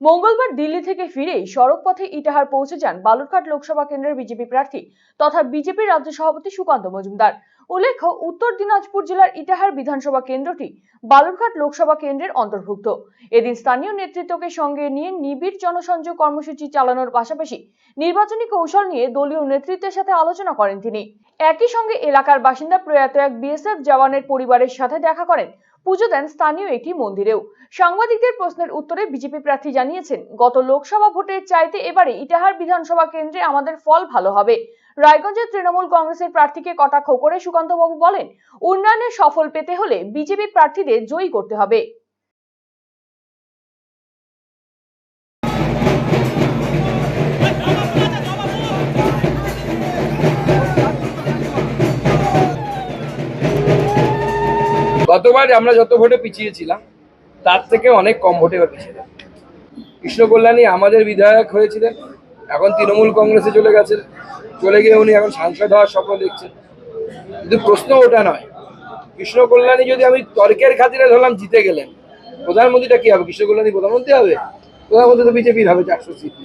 মঙ্গলবার দিল্লি থেকে ফিরেই সড়ক পথে ইটাহার পৌঁছে যান বালুরঘাট লোকসভা কেন্দ্রের বিজেপি প্রার্থী তথা বিজেপির রাজ্য সভাপতি সুকান্ত মজুমদার। উল্লেখ্য, উত্তর দিনাজপুর জেলার ইটাহার বিধানসভা কেন্দ্রটি বালুরঘাট লোকসভা কেন্দ্রের অন্তর্ভুক্ত। এদিন স্থানীয় নেতৃত্বকে সঙ্গে নিয়ে নিবিড় জনসংযোগ কর্মসূচি চালানোর পাশাপাশি নির্বাচনী কৌশল নিয়ে দলীয় নেতৃত্বের সাথে আলোচনা করেন তিনি। একই সঙ্গে এলাকার বাসিন্দা প্রয়াত এক বিএসএফ জওয়ানের পরিবারের সাথে দেখা করেন পুজো দেন স্থানীয় একটি মন্দিরেও। সাংবাদিকদের প্রশ্নের উত্তরে বিজেপি প্রার্থী জানিয়েছেন, গত লোকসভা ভোটের চাইতে এবারে ইটাহার বিধানসভা কেন্দ্রে আমাদের ফল ভালো হবে। রায়গঞ্জের তৃণমূল কংগ্রেসের প্রার্থীকে কটাক্ষ করে সুকান্তবাবু বলেন, উন্নয়নে সফল পেতে হলে বিজেপি প্রার্থীদের জয়ী করতে হবে। গতবার আমরা যত ভোটে পিছিয়েছিলাম, তার থেকে অনেক কম ভোটে এবার পিছিয়ে কৃষ্ণ কল্যাণী আমাদের বিধায়ক হয়েছিলেন, এখন তৃণমূল কংগ্রেসে চলে গেছেন। চলে গিয়ে উনি এখন সাংসদ হওয়ার স্বপ্ন দেখছেন। কিন্তু প্রশ্ন ওটা নয়, কৃষ্ণ কল্যাণী যদি আমি তর্কের খাতিরে ধরলাম জিতে গেলেন, প্রধানমন্ত্রীটা কি হবে? কৃষ্ণ কল্যাণী প্রধানমন্ত্রী হবে? প্রধানমন্ত্রী তো বিজেপির হবে, চারশো সিট